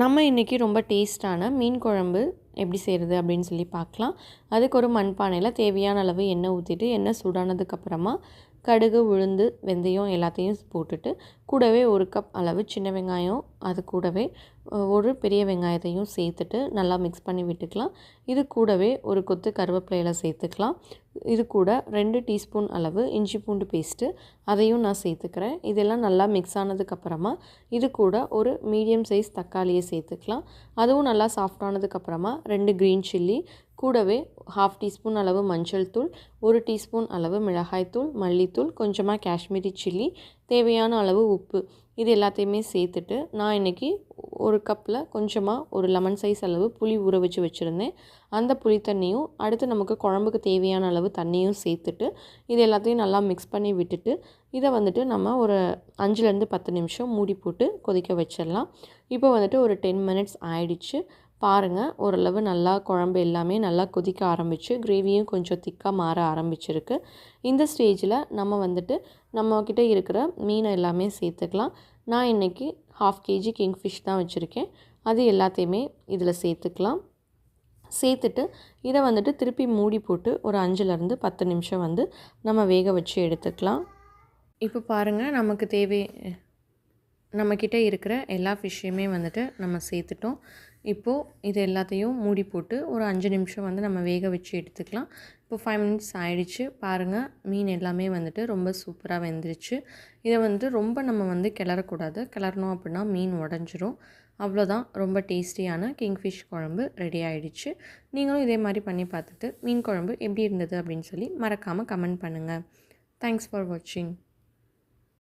நம்ம இன்றைக்கி ரொம்ப டேஸ்ட்டான மீன் குழம்பு எப்படி செய்கிறது அப்படின்னு சொல்லி பார்க்கலாம். அதுக்கு ஒரு மண்பானையில் தேவையான அளவு எண்ணெய் ஊற்றிட்டு எண்ணெய் சூடானதுக்கப்புறமா கடுகு உளுந்து வெந்தயம் எல்லாத்தையும் போட்டுட்டு கூடவே ஒரு கப் அளவு சின்ன வெங்காயம் அது கூடவே ஒரு பெரிய வெங்காயத்தையும் சேர்த்துட்டு நல்லா மிக்ஸ் பண்ணி விட்டுக்கலாம். இது கூடவே ஒரு கொத்து கருவேப்பிலையில் சேர்த்துக்கலாம். இது கூட ரெண்டு டீஸ்பூன் அளவு இஞ்சி பூண்டு பேஸ்ட்டு அதையும் நான் சேர்த்துக்கிறேன். இதெல்லாம் நல்லா மிக்ஸ் ஆனதுக்கப்புறமா இது கூட ஒரு மீடியம் சைஸ் தக்காளியை சேர்த்துக்கலாம். அதுவும் நல்லா சாஃப்டானதுக்கப்புறமா ரெண்டு க்ரீன் சில்லி கூடவே ஹாஃப் டீஸ்பூன் அளவு மஞ்சள் தூள் ஒரு டீஸ்பூன் அளவு மிளகாய்த்தூள் மல்லித்தூள் கொஞ்சமாக காஷ்மீரி சில்லி தேவையான அளவு உப்பு. இது எல்லாத்தையுமே சேர்த்துட்டு நான் இன்றைக்கி ஒரு கப்பில் கொஞ்சமாக ஒரு லெமன் சைஸ் அளவு புளி ஊற வச்சு வச்சுருந்தேன். அந்த புளி தண்ணியும் அடுத்து நமக்கு குழம்புக்கு தேவையான அளவு தண்ணியும் சேர்த்துட்டு இது எல்லாத்தையும் நல்லா மிக்ஸ் பண்ணி விட்டுட்டு இதை வந்துட்டு நம்ம ஒரு அஞ்சுலேருந்து பத்து நிமிஷம் மூடி போட்டு கொதிக்க வச்சிடலாம். இப்போ வந்துட்டு ஒரு டென் மினிட்ஸ் ஆயிடுச்சு. பாருங்கள் ஓரளவு நல்லா குழம்பு எல்லாமே நல்லா கொதிக்க ஆரம்பிச்சு கிரேவியும் கொஞ்சம் திக்காக மாற ஆரம்பிச்சிருக்கு. இந்த ஸ்டேஜில் நம்ம வந்துட்டு நம்மக்கிட்ட இருக்கிற மீனை எல்லாமே சேர்த்துக்கலாம். நான் இன்றைக்கி ஹாஃப் கேஜி கிங்ஃபிஷ் தான் வச்சுருக்கேன். அது எல்லாத்தையுமே இதில் சேர்த்துக்கலாம். சேர்த்துட்டு இதை வந்துட்டு திருப்பி மூடி போட்டு ஒரு அஞ்சுலேருந்து பத்து நிமிஷம் வந்து நம்ம வேக வச்சு எடுத்துக்கலாம். இப்போ பாருங்கள் நமக்கு தேவை நம்மக்கிட்ட இருக்கிற எல்லா ஃபிஷ்ஷையுமே வந்துட்டு நம்ம சேர்த்துட்டோம். இப்போது இது எல்லாத்தையும் மூடி போட்டு ஒரு அஞ்சு நிமிஷம் வந்து நம்ம வேக வச்சு எடுத்துக்கலாம். இப்போ ஃபைவ் மினிட்ஸ் ஆயிடுச்சு. பாருங்கள் மீன் எல்லாமே வந்துட்டு ரொம்ப சூப்பராக வெந்துருச்சு. இதை வந்து ரொம்ப நம்ம வந்து கிளறக்கூடாது. கிளறணும் அப்படின்னா மீன் உடஞ்சிரும். அவ்வளோதான். ரொம்ப டேஸ்டியான கிங்ஃபிஷ் குழம்பு ரெடி ஆகிடுச்சு நீங்களும் இதே மாதிரி பண்ணி பார்த்துட்டு மீன் குழம்பு எப்படி இருந்தது அப்படின்னு சொல்லி மறக்காமல் கமெண்ட் பண்ணுங்கள் தேங்க்ஸ் ஃபார் வாட்சிங்